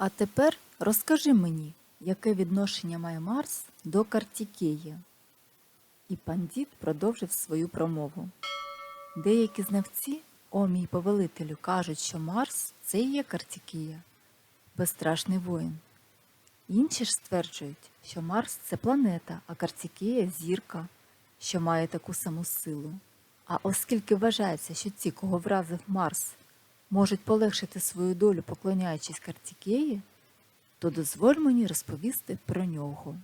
А тепер розкажи мені, яке відношення має Марс до Картікеї. І пандіт продовжив свою промову. Деякі знавці, о мій повелителю, кажуть, що Марс це є Картікія, безстрашний воїн. Інші ж стверджують, що Марс це планета, а Картікея зірка, що має таку саму силу. А оскільки вважається, що ті, кого вразив Марс, можуть полегшити свою долю, поклоняючись Картікеї, то дозволь мені розповісти про нього.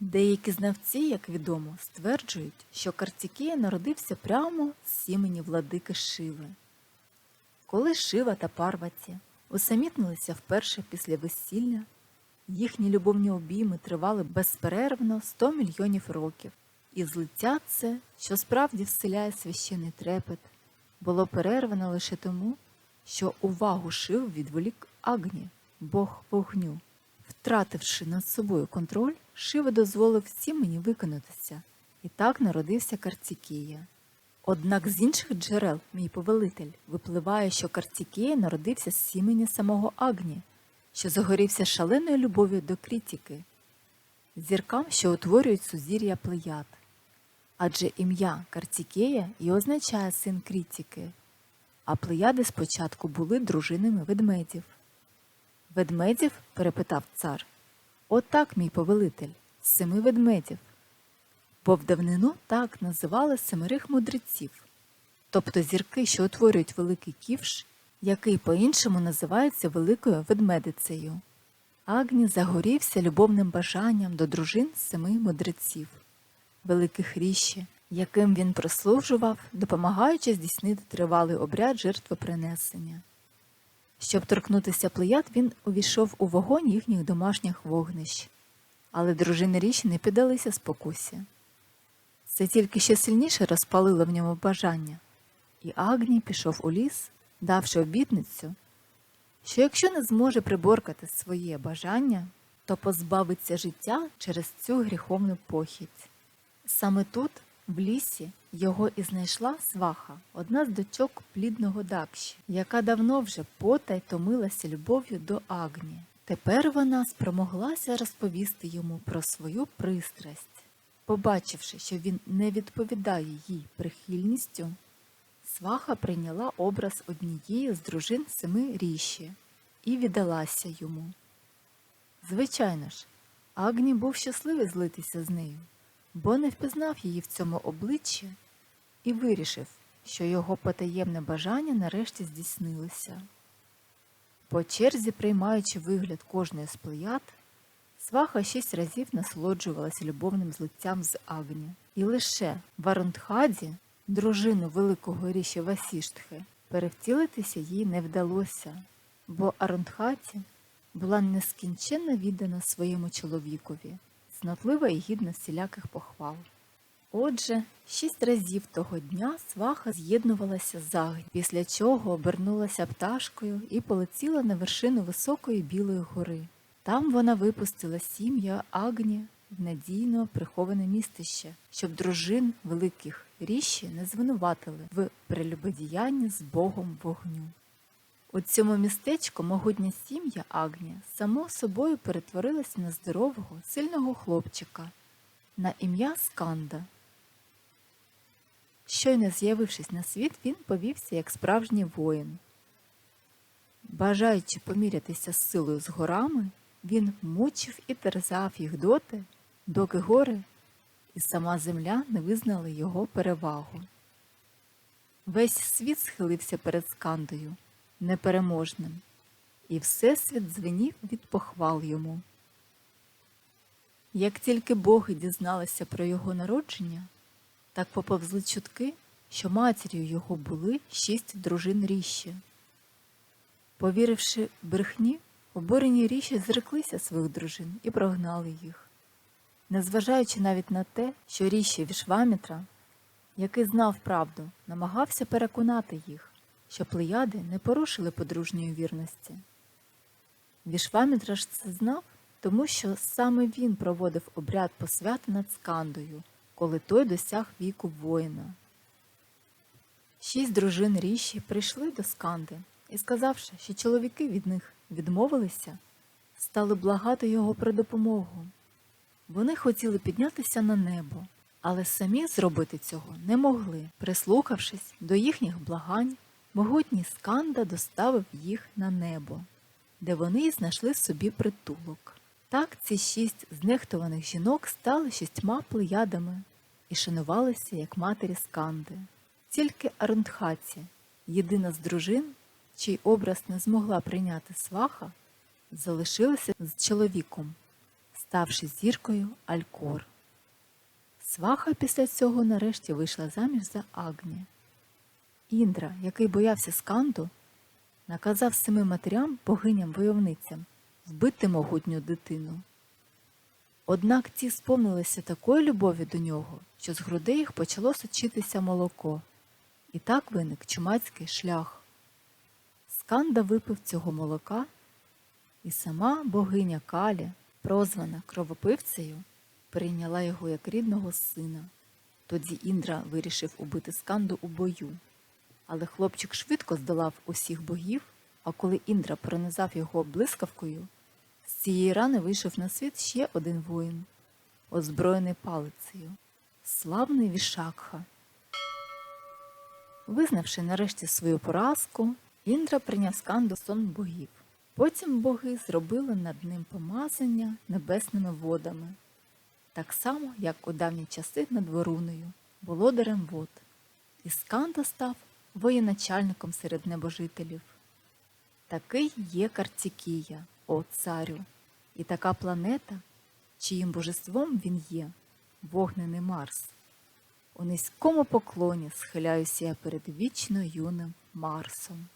Деякі знавці, як відомо, стверджують, що Картікея народився прямо з імені владики Шиви. Коли Шива та Парваті усамітнилися вперше після весілля, їхні любовні обійми тривали безперервно 100 мільйонів років, і злиття це, що справді вселяє священий трепет, було перервано лише тому, що увагу Шив відволік Агні, Бог вогню. Втративши над собою контроль, Шива дозволив всім мені виконатися, і так народився Карцікія. Однак з інших джерел, мій повелитель, випливає, що Карцікея народився з сімені самого Агні, що загорівся шаленою любов'ю до критики, зіркам, що утворюють сузір'я плеяд. Адже ім'я Карцікея і означає син критики, а плеяди спочатку були дружинами ведмедів. Ведмедів? перепитав цар. Отак, мій повелитель, семи ведмедів. Бо в давнину так називали семерих мудреців, тобто зірки, що утворюють великий ківш, який по-іншому називається Великою ведмедицею. Агні загорівся любовним бажанням до дружин семи мудреців, великих ріші, яким він прислужував, допомагаючи здійснити тривалий обряд жертвопринесення. Щоб торкнутися плеяд, він увійшов у вогонь їхніх домашніх вогнищ, але дружини річі не піддалися спокусі. Це тільки ще сильніше розпалило в ньому бажання, і Агній пішов у ліс, давши обітницю, що якщо не зможе приборкати своє бажання, то позбавиться життя через цю гріховну похідь. Саме тут, в лісі, його і знайшла сваха, одна з дочок плідного Дакші, яка давно вже потай томилася любов'ю до Агні. Тепер вона спромоглася розповісти йому про свою пристрасть. Побачивши, що він не відповідає їй прихильністю, сваха прийняла образ однієї з дружин семи ріші і віддалася йому. Звичайно ж, Агні був щасливий злитися з нею, бо не впізнав її в цьому обличчі і вирішив, що його потаємне бажання нарешті здійснилося. По черзі, приймаючи вигляд кожної з плеяд, сваха шість разів насолоджувалася любовним злиттям з Агні. І лише в Арундхаді, дружину великого ріші Васіштхи, перевтілитися їй не вдалося, бо Арундхаті була нескінченно віддана своєму чоловікові, цнотлива і гідна всіляких похвал. Отже, шість разів того дня сваха з'єднувалася з Агні, після чого обернулася пташкою і полетіла на вершину високої білої гори. Там вона випустила сім'я Агні в надійно приховане містище, щоб дружин великих ріші не звинуватили в прелюбодіянні з Богом вогню. У цьому містечку могутня сім'я Агні само собою перетворилася на здорового, сильного хлопчика на ім'я Сканда. Щойно з'явившись на світ, він повівся як справжній воїн. Бажаючи помірятися з силою з горами, він мучив і терзав їх доти, доки гори і сама земля не визнали його перевагу. Весь світ схилився перед скандою, непереможним, і всесвіт дзвенів від похвал йому. Як тільки боги дізналися про його народження, так поповзли чутки, що матір'ю його були шість дружин ріші. Повіривши брехні, обурені ріші зреклися своїх дружин і прогнали їх. Незважаючи навіть на те, що ріші Вішвамітра, який знав правду, намагався переконати їх, що плеяди не порушили подружньої вірності. Вішвамітра це знав, тому що саме він проводив обряд посвяти над скандою, коли той досяг віку воїна. Шість дружин ріші прийшли до сканди і, сказавши, що чоловіки від них відмовилися, стали благати його про допомогу. Вони хотіли піднятися на небо, але самі зробити цього не могли. Прислухавшись до їхніх благань, могутній сканда доставив їх на небо, де вони знайшли собі притулок. Так ці шість знехтуваних жінок стали шістьма плеядами і шанувалися як матері сканди. Тільки Арунтхаці, єдина з дружин, чий образ не змогла прийняти сваха, залишилася з чоловіком, ставши зіркою Алькор. Сваха після цього нарешті вийшла заміж за Агні. Індра, який боявся сканду, наказав семи матерям, богиням-войовницям, вбити могутню дитину. Однак ті сповнилися такої любові до нього, що з грудей їх почало сочитися молоко, і так виник чумацький шлях. Сканда випив цього молока, і сама богиня Калі, прозвана кровопивцею, прийняла його як рідного сина. Тоді Індра вирішив убити сканду у бою. Але хлопчик швидко здолав усіх богів, а коли Індра пронизав його блискавкою, з цієї рани вийшов на світ ще один воїн, озброєний палицею, славний Вішакха. Визнавши нарешті свою поразку, Індра прийняв сканду сон богів. Потім боги зробили над ним помазання небесними водами, так само, як у давні часи над Воруною, володарем вод. І Сканда став воєначальником серед небожителів. Такий є Карцікія, о царю, і така планета, чиїм божеством він є, вогнений Марс. У низькому поклоні схиляюся я перед вічно юним Марсом.